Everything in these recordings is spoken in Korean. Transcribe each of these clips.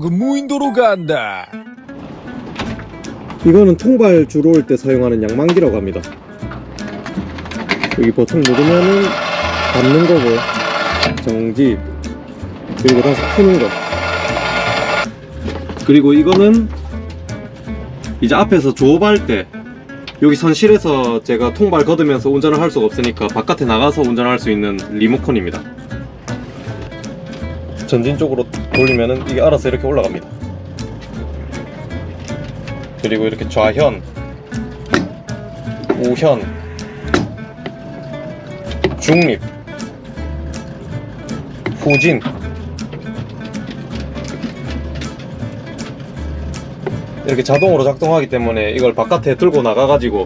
조금 무인도로 간다. 이거는 통발 주로 올 때 사용하는 양만기라고 합니다. 여기 버튼 누르면은 닫는 거고 정지 그리고 다시 푸는 거 그리고 이거는 이제 앞에서 조업할 때 여기 선실에서 제가 통발 걷으면서 운전을 할 수가 없으니까 바깥에 나가서 운전할 수 있는 리모컨입니다. 전진 쪽으로 돌리면은 이게 알아서 이렇게 올라갑니다. 그리고 이렇게 좌현, 우현, 중립, 후진. 이렇게 자동으로 작동하기 때문에 이걸 바깥에 들고 나가가지고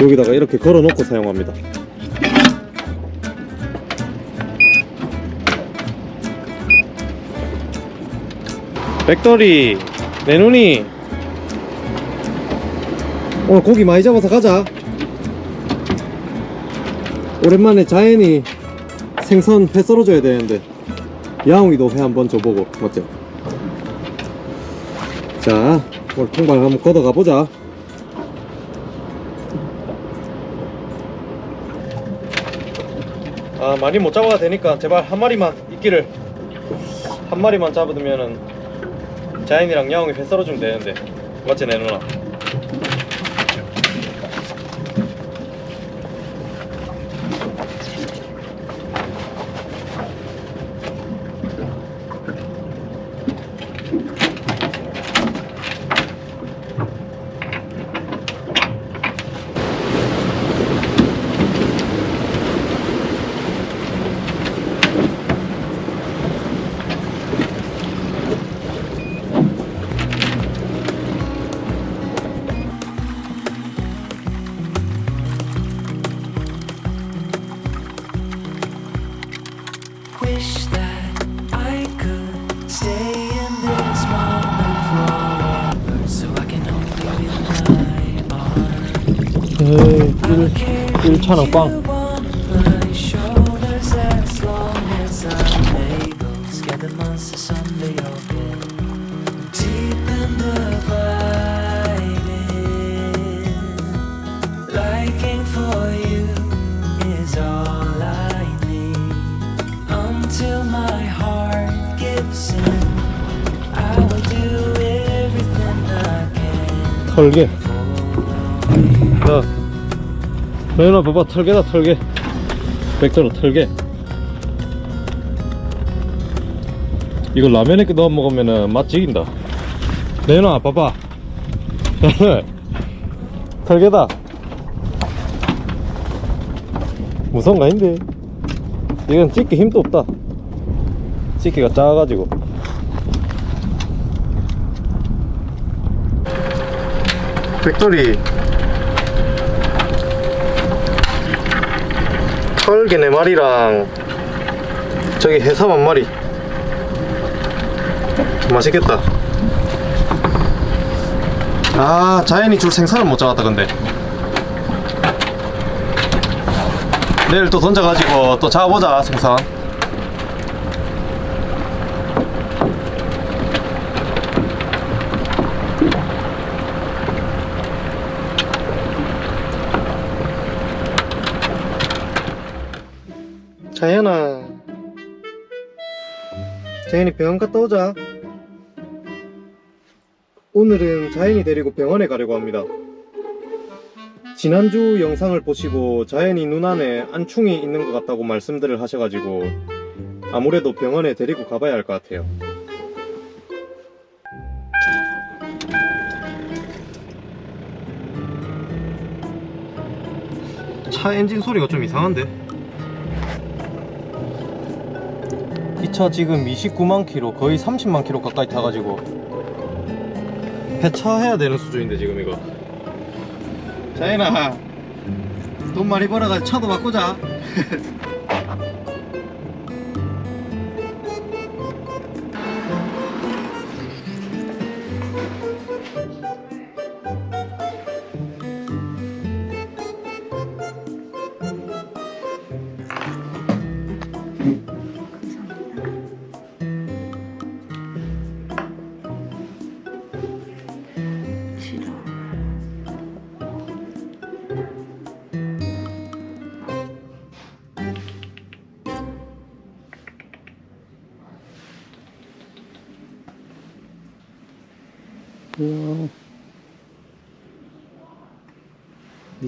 여기다가 이렇게 걸어 놓고 사용합니다. 백돌이 내 눈이 오늘 고기 많이 잡아서 가자 오랜만에 자연이 생선 회 썰어줘야 되는데 야옹이도 회 한번 줘보고 맞죠? 자 오늘 통발 한번 걷어가 보자 많이 못 잡아가 되니까 제발 한 마리만 있기를 한 마리만 잡으면은 자연이랑 야옹이 회 썰어주면 되는데. 맞지 내 누나 에이 Carry 1차는 빵. 털개 자 내누나 봐봐 털개다 털개. 백돌아 털개. 이거 라면에 넣어 먹으면은 맛 죽인다. 내누나 봐봐. 털개다. 무서운 거 아닌데. 이건 찍기 힘도 없다. 찍기가 작아가지고. 백돌이 털개 네 마리랑 저기 해삼 한 마리. 맛있겠다. 아 자연이 줄 생선을 못 잡았다 근데. 내일 또 던져가지고 또 잡아보자 생선 자연아. 자연이 병원 갔다 오자. 오늘은 자연이 데리고 병원에 가려고 합니다. 지난주 영상을 보시고 자연이 눈 안에 안충이 있는 것 같다고 말씀들을 하셔가지고 아무래도 병원에 데리고 가봐야 할 것 같아요. 차 엔진 소리가 좀 이상한데 차 지금 29만 킬로 거의 30만 킬로 가까이 타가지고. 폐차해야 되는 수준인데 지금 이거. 자연아 돈 많이 벌어가지고 차도 바꾸자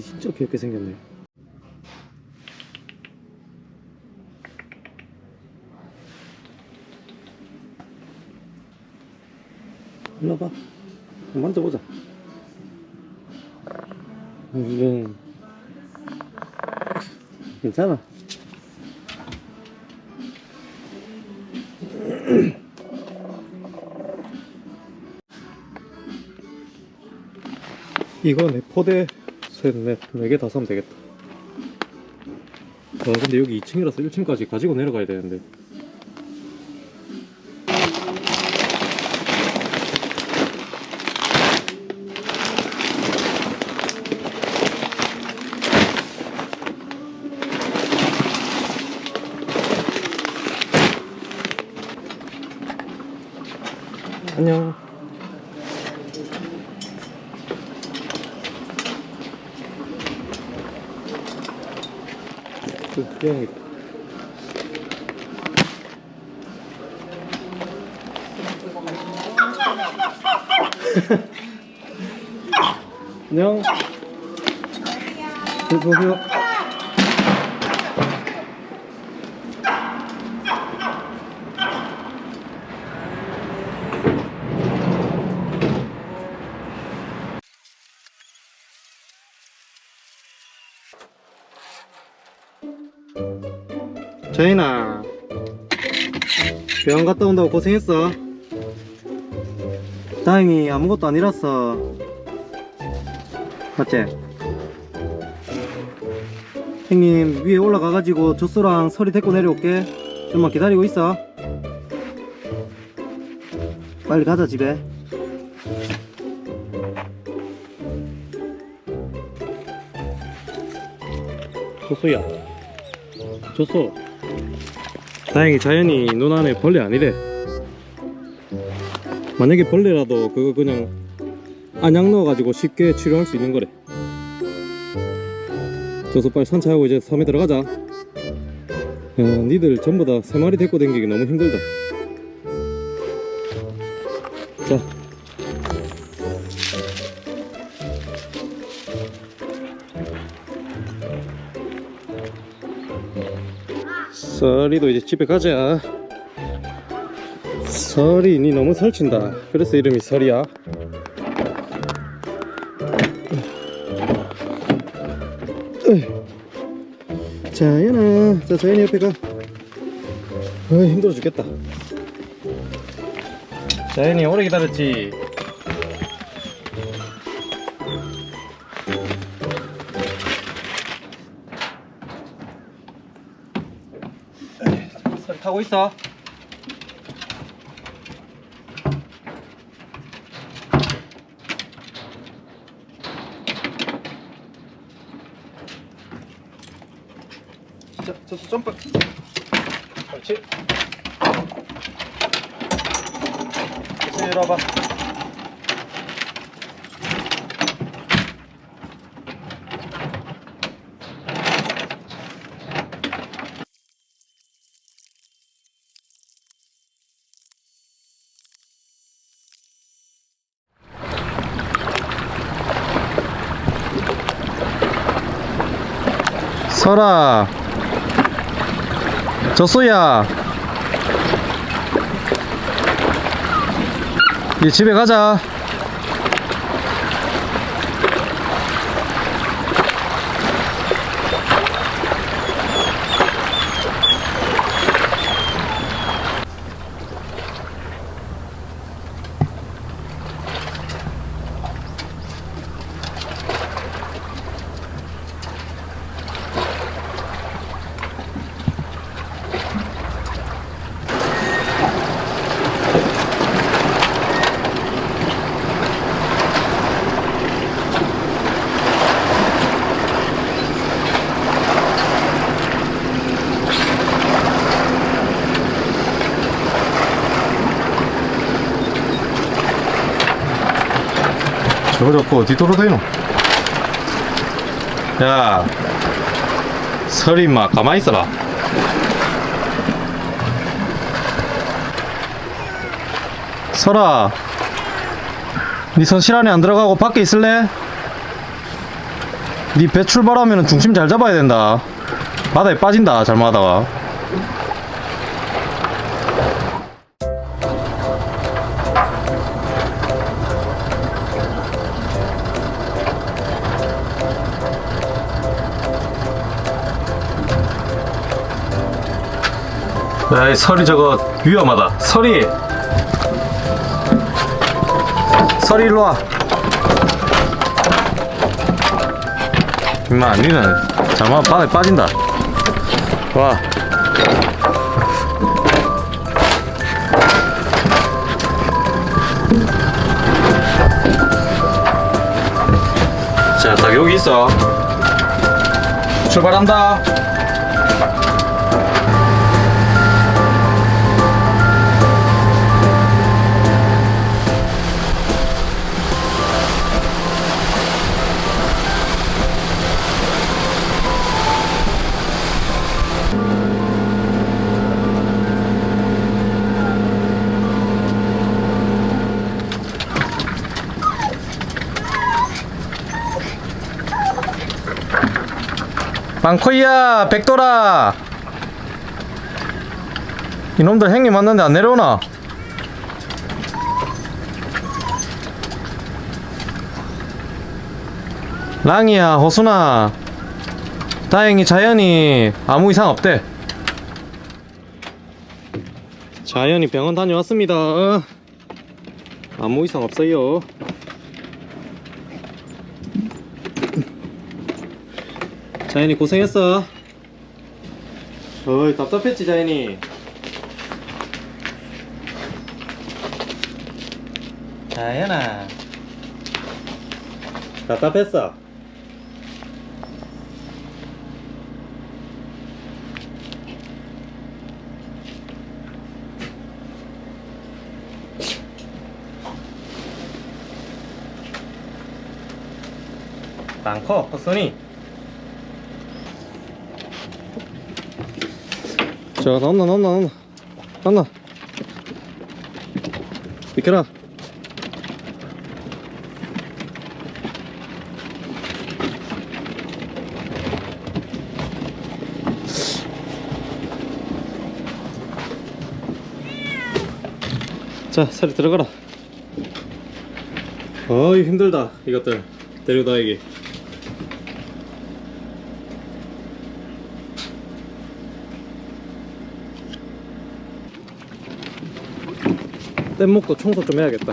니 진짜 귀엽게 생겼네. 일로 와봐. 만져보자. 이건 괜찮아. 이거 내 포대 셋 넷 네 개 다 사면 되겠다. 아 근데 여기 2층이라서 1층까지 가지고 내려가야 되는데. 안녕. 그, 그냥 안녕. 네, 보세요. 저희나 병원 갔다 온다고 고생했어. 다행히 아무것도 아니랐어. 맞지? 형님 위에 올라가가지고 젖소랑 서리 데리고 내려올게. 좀만 기다리고 있어. 빨리 가자 집에. 젖소야. 젖소. 다행히 자연이 눈 안에 벌레 아니래. 만약에 벌레라도 그거 그냥 안약 넣어가지고 쉽게 치료할 수 있는 거래. 저서 빨리 산책하고 이제 섬에 들어가자. 야, 니들 전부 다 세 마리 데리고 다니기 너무 힘들다. 자. 서리도 이제 집에 가자. 설이 니 너무 설친다. 그래서 이름이 설이야. 자연아, 자 자연이 옆에 가. 아 힘들어 죽겠다. 자연이 오래 기다렸지. 설 타고 있어. 자, 저수 점프. 그렇지. 일어봐. 설아 저소야 이제 집에 가자 어디 돌아다니노? 야 설이 마 가만히 있어라. 설아 네 선실 안에 안 들어가고 밖에 있을래? 네 배 출발하면 중심 잘 잡아야 된다. 바다에 빠진다 잘못하다가 야이 설이 저거 위험하다. 설이. 설이 일로와. 임마 니는 잘못 바다에 빠진다. 와. 자, 딱 여기 있어. 출발한다. 망코이야 백돌아. 이놈들 행님 왔는데 안 내려오나? 랑이야 호순아. 다행히 자연이 아무 이상 없대. 자연이 병원 다녀왔습니다. 아무 이상 없어요 자연이 고생했어. 어이 답답했지 자연이. 자연아. 답답했어. 많고 헛소니. 자, 나온나, 나온나, 나온나. 나온나. 비켜라. 자, 살이 들어가라. 어이, 힘들다. 이것들. 데리고 다니기. 뗏목도 청소 좀 해야겠다.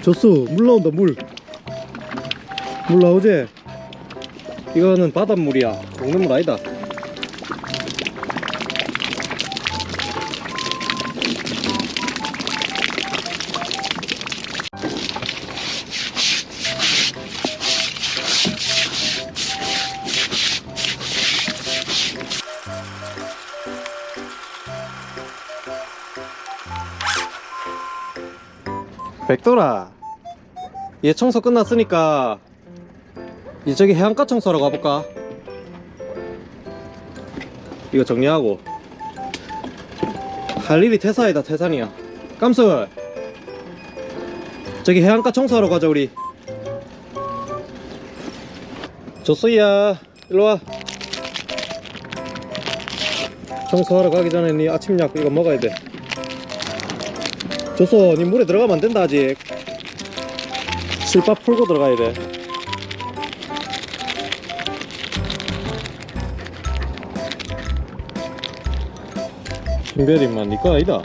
조수, 물 나온다, 물. 물 나오지? 이거는 바닷물이야. 먹는 물 아니다. 얘 청소 끝났으니까 이제 저기 해안가 청소하러 가볼까? 이거 정리하고. 할 일이 태산이다 태산이야. 깜술 저기 해안가 청소하러 가자 우리. 조수이야. 일로와. 청소하러 가기 전에 네 아침약 이거 먹어야 돼. 조소 니 물에 들어가면 안 된다 아직 실밥 풀고 들어가야 돼. 김별이만. 니거 아니다.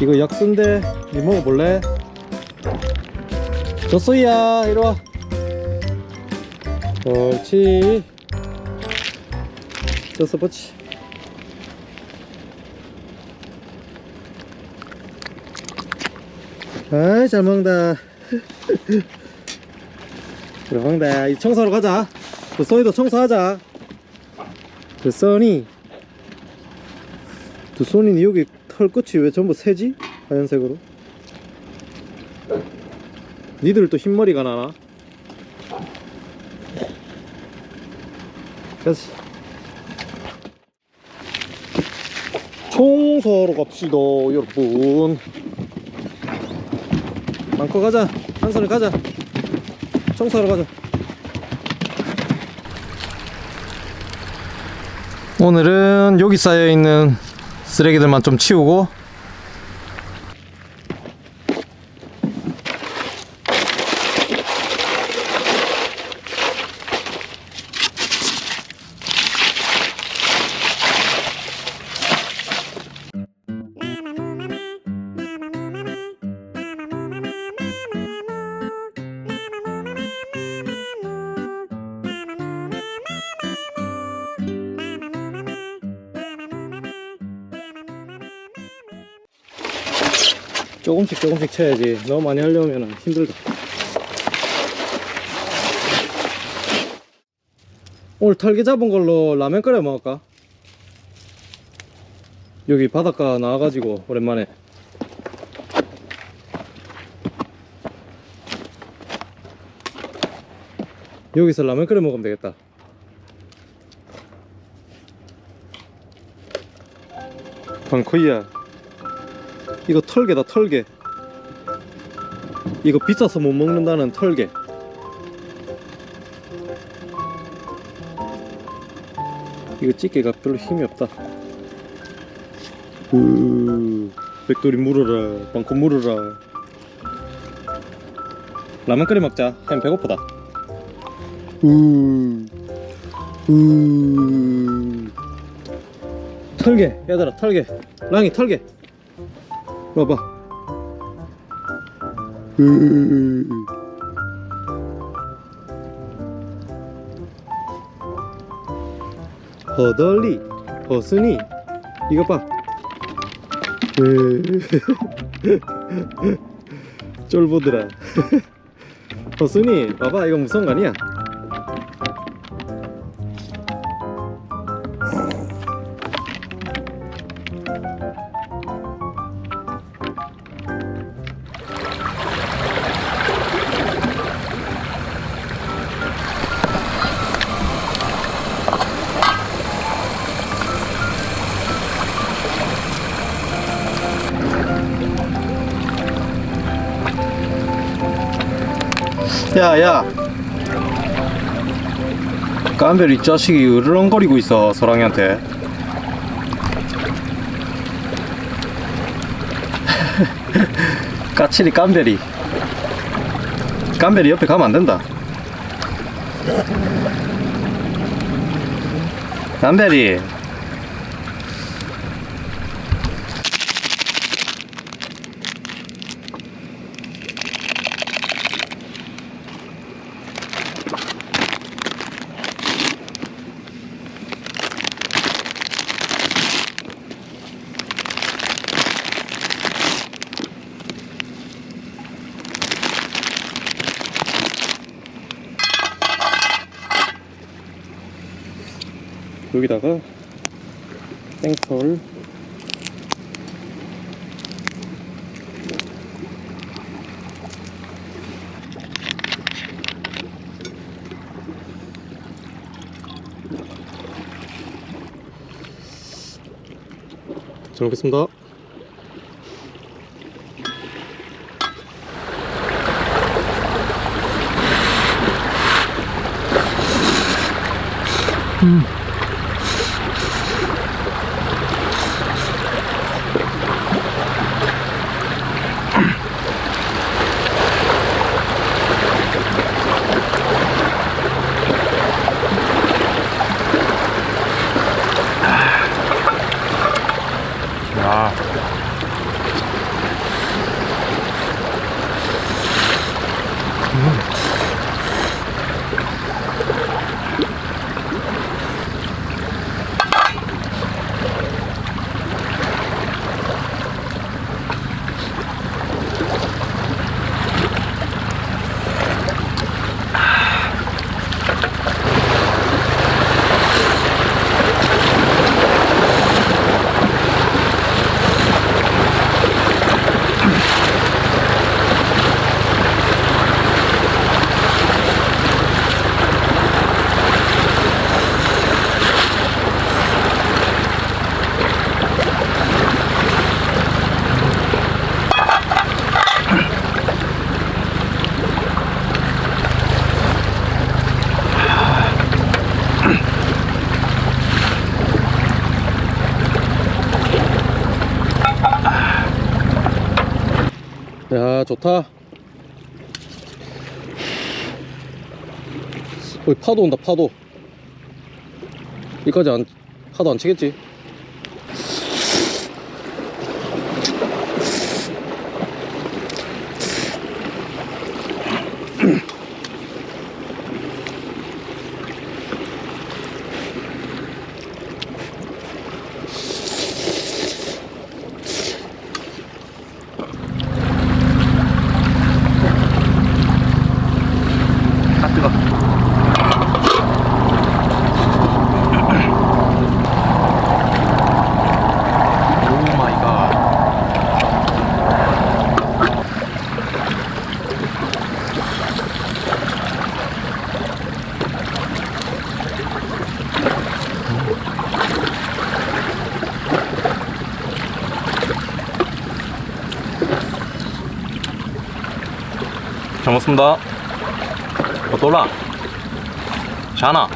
이거 약 쓴데 니 먹어볼래? 조소이야. 이리와. 옳지. 조소 버치 아이 잘 먹는다 잘 먹는다 이 청소하러 가자. 그 소니도 청소하자. 그 소니. 두 소니는 여기 털 끝이 왜 전부 새지? 하얀색으로. 니들 또 흰머리가 나나? 그렇지 청소하러 갑시다 여러분 많고 가자. 한 손에 가자. 청소하러 가자. 오늘은 여기 쌓여있는 쓰레기들만 좀 치우고 조금씩 조금씩 쳐야지. 너무 많이 하려면 힘들다. 오늘 털개 잡은 걸로 라면 끓여 먹을까? 여기 바닷가 나와가지고 오랜만에. 여기서 라면 끓여 먹으면 되겠다. 방코이야 이거 털개다 털개. 이거 비싸서 못 먹는다는 털개. 이거 찌개가 별로 힘이 없다. 우 백돌이 물어라 방코 물어라. 라면 끓여 먹자. 형 배고프다. 우 우. 털개 얘들아 털개. 랑이 털개 봐봐. 허덜리, 허순이, 이거 봐. 으. 쫄보들아. 허순이, 봐봐, 이거 무서운 거 아니야? 야, 야. 깜별 이 자식이 으르렁거리고 있어, 소랑이한테. 까칠이 깜별이. 깜별이 옆에 가면 안 된다. 깜별이. 여기다가 생털 잘 먹겠습니다 음. 좋다. 어 파도 온다 파도. 여기까지 안 파도 안 치겠지 잘 먹습니다. 어, 놀라. 샤나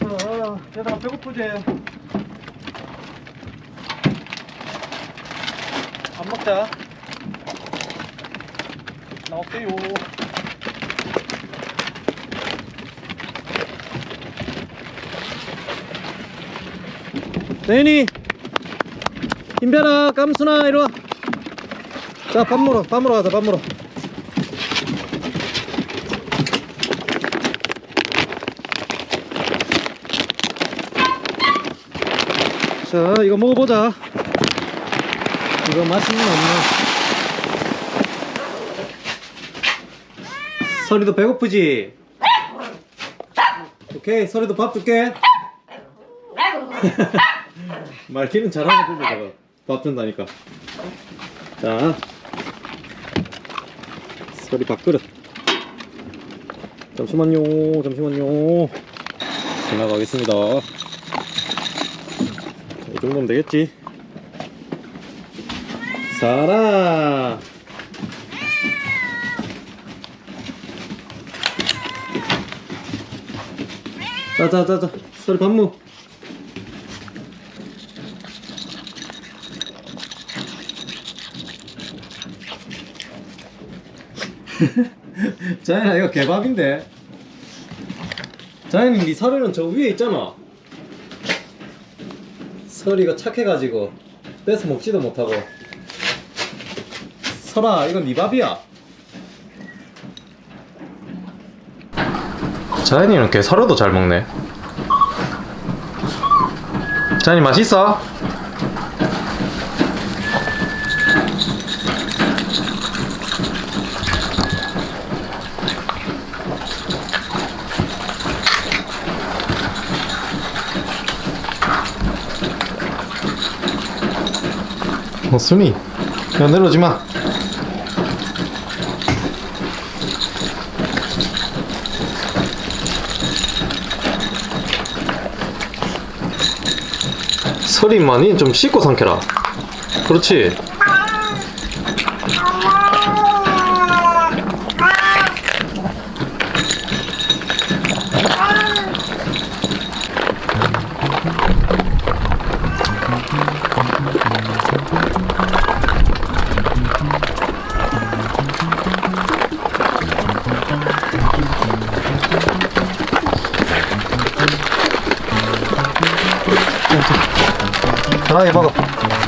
자, 얘들아 배고프지? 밥 먹자. 나올게요. 내니 김별아 깜순아 이리와. 자 밥 먹으러 밥 먹으러 가자 밥 먹으러 자 이거 먹어보자. 이거 맛있는 없네. 서리도 배고프지? 오케이 서리도 밥 줄게 말키는 잘하는 저거 밥 준다니까. 자. 서리 밥그릇 잠시만요 잠시만요. 지나가겠습니다. 이 정도면 되겠지? 사라! 자자자자. 서리 밥무 자연아 이거 개밥인데. 자연이 네 서리는 저 위에 있잖아. 설이가 착해가지고 뺏어 먹지도 못하고. 설아 이건 네 밥이야. 자연이는 개 설어도 잘 먹네. 자연이 맛있어? 어, 순이. 야, 내려오지 마. 많이 좀 씻고 삼켜라. 그렇지. 给大姨报告。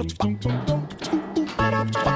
Dum dum dum dum dum.